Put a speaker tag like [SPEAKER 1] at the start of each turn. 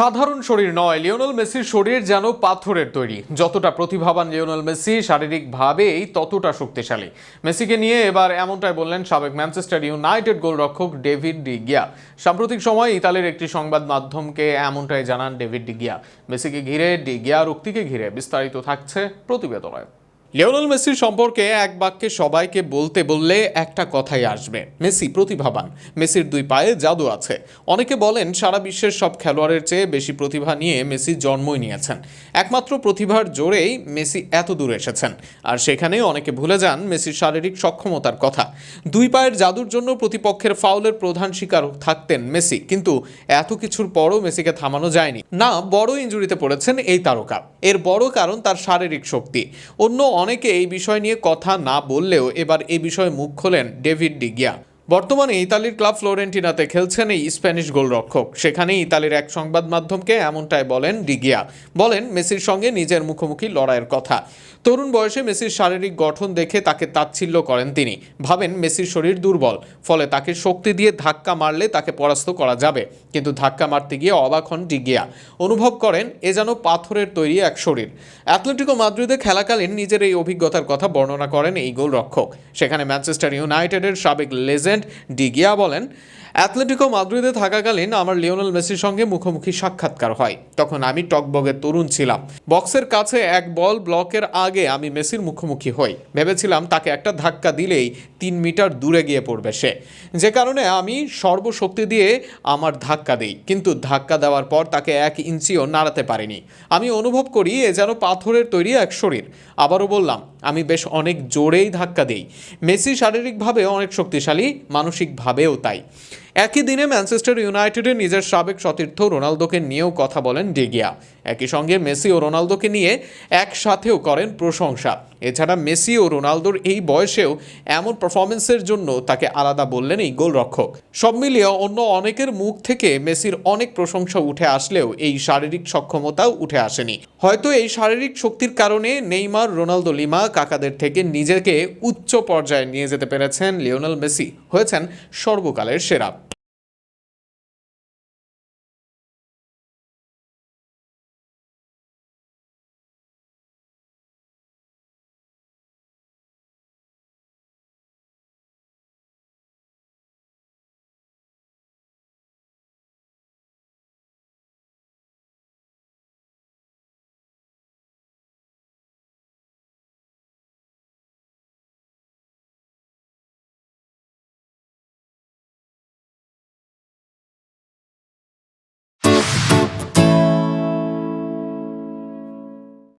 [SPEAKER 1] সাধারণ শরীর নয়, লিওনেল মেসির শরীর যেন পাথরের তৈরি। যতটা প্রতিভাবান লিওনেল মেসি শারীরিকভাবেই ততটা শক্তিশালী। মেসিকে নিয়ে এবার এমনটাই বললেন সাবেক ম্যানচেস্টার ইউনাইটেড গোলরক্ষক ডেভিড ডিগিয়া সাম্প্রতিক সময় ইতালির একটি সংবাদ মাধ্যমকে এমনটাই জানান ডেভিড ডিগিয়া মেসিকে ঘিরে ডিগিয়ার উক্তিকে ঘিরে বিস্তারিত থাকছে প্রতিবেদনায় লিওনেল মেসির সম্পর্কে এক বাক্যে সবাইকে বলতে বললে একটা কথাই আসবে। মেসি প্রতিভাবান। মেসির দুই পায়ে জাদু আছে। অনেকে বলেন, সারা বিশ্বের সব খেলোয়াড়ের চেয়ে বেশি প্রতিভা নিয়ে মেসি জন্মই নিয়েছেন। একমাত্র প্রতিভার জোরেই মেসি এত দূর এসেছেন। আর সেখানে অনেকে ভুলে যান মেসির শারীরিক সক্ষমতার কথা। দুই পায়ের জাদুর জন্য প্রতিপক্ষের ফাউলের প্রধান শিকার থাকতেন মেসি। কিন্তু এত কিছুর পরও মেসিকে থামানো যায়নি। না, বড় ইঞ্জুরিতে পড়েছেন এই তারকা। এর বড় কারণ তার শারীরিক শক্তি। অন্য অনেকে এই বিষয় নিয়ে কথা না বললেও এবার এ বিষয়ে মুখ খোলেন ডেভিড ডিগিয়া। বর্তমানে ইতালির ক্লাব ফ্লোরেন্টিনাতে খেলছেন এই স্প্যানিশ গোলরক্ষক। সেখানে ইতালির এক সংবাদ মাধ্যমকে এমনটাই বলেন ডিগিয়া বলেন, মেসির সঙ্গে নিজের মুখোমুখি লড়াইয়ের কথা। তরুণ বয়সে মেসির শারীরিক গঠন দেখে তাকে তাচ্ছিল্য করেন তিনি। ভাবেন, মেসির শরীর দুর্বল, ফলে তাকে শক্তি দিয়ে ধাক্কা মারলে তাকে পরাস্ত করা যাবে। কিন্তু ধাক্কা মারতে গিয়ে অবাক হন ডিগিয়া অনুভব করেন, এ যেন পাথরের তৈরি এক শরীর। অ্যাথলেটিকো মাদ্রিদে খেলাকালীন নিজের এই অভিজ্ঞতার কথা বর্ণনা করেন এই গোলরক্ষক। সেখানে ম্যানচেস্টার ইউনাইটেডের সাবেক লেজেন্ড ডিগিয়া বলেন, অ্যাথলেটিকো মাদ্রিদে থাকাকালীন আমার লিওনেল মেসির সঙ্গে মুখোমুখি সাক্ষাৎকার হয়। তখন আমি টকবগের তরুণ ছিলাম। বক্সের কাছে এক বল ব্লকের আগে আমি মেসির মুখোমুখি হই। ভেবেছিলাম তাকে একটা ধাক্কা দিলেই তিন মিটার দূরে গিয়ে পড়বে সে। যে কারণে আমি সর্বশক্তি দিয়ে আমার ধাক্কা দিই। কিন্তু ধাক্কা দেওয়ার পর তাকে এক ইঞ্চিও নাড়াতে পারিনি। আমি অনুভব করি এ যেন পাথরের তৈরি এক শরীর। আবারও বললাম আমি বেশ অনেক জোরেই ধাক্কা দিই। মেসি শারীরিকভাবে অনেক শক্তিশালী, মানসিকভাবেও তাই। একই দিনে ম্যানচেস্টার ইউনাইটেডের নিজের সাবেক সতীর্থ রোনালদোকে নিয়েও কথা বলেন ডেগিয়া। একই সঙ্গে মেসি ও রোনালদোকে নিয়ে একসাথেও করেন প্রশংসা। এছাড়া মেসি ও রোনালদোর এই বয়সেও এমন পারফরমেন্সের জন্য তাকে আলাদা বললেন এই গোলরক্ষক। সব মিলিয়ে অন্য অনেকের মুখ থেকে মেসির অনেক প্রশংসা উঠে আসলেও এই শারীরিক সক্ষমতাও উঠে আসেনি। হয়তো এই শারীরিক শক্তির কারণে নেইমার, রোনালদো, লিমা কাকাদের থেকে নিজেকে উচ্চ পর্যায়ে নিয়ে যেতে পেরেছেন লিওনেল মেসি। হয়েছেন সর্বকালের সেরা।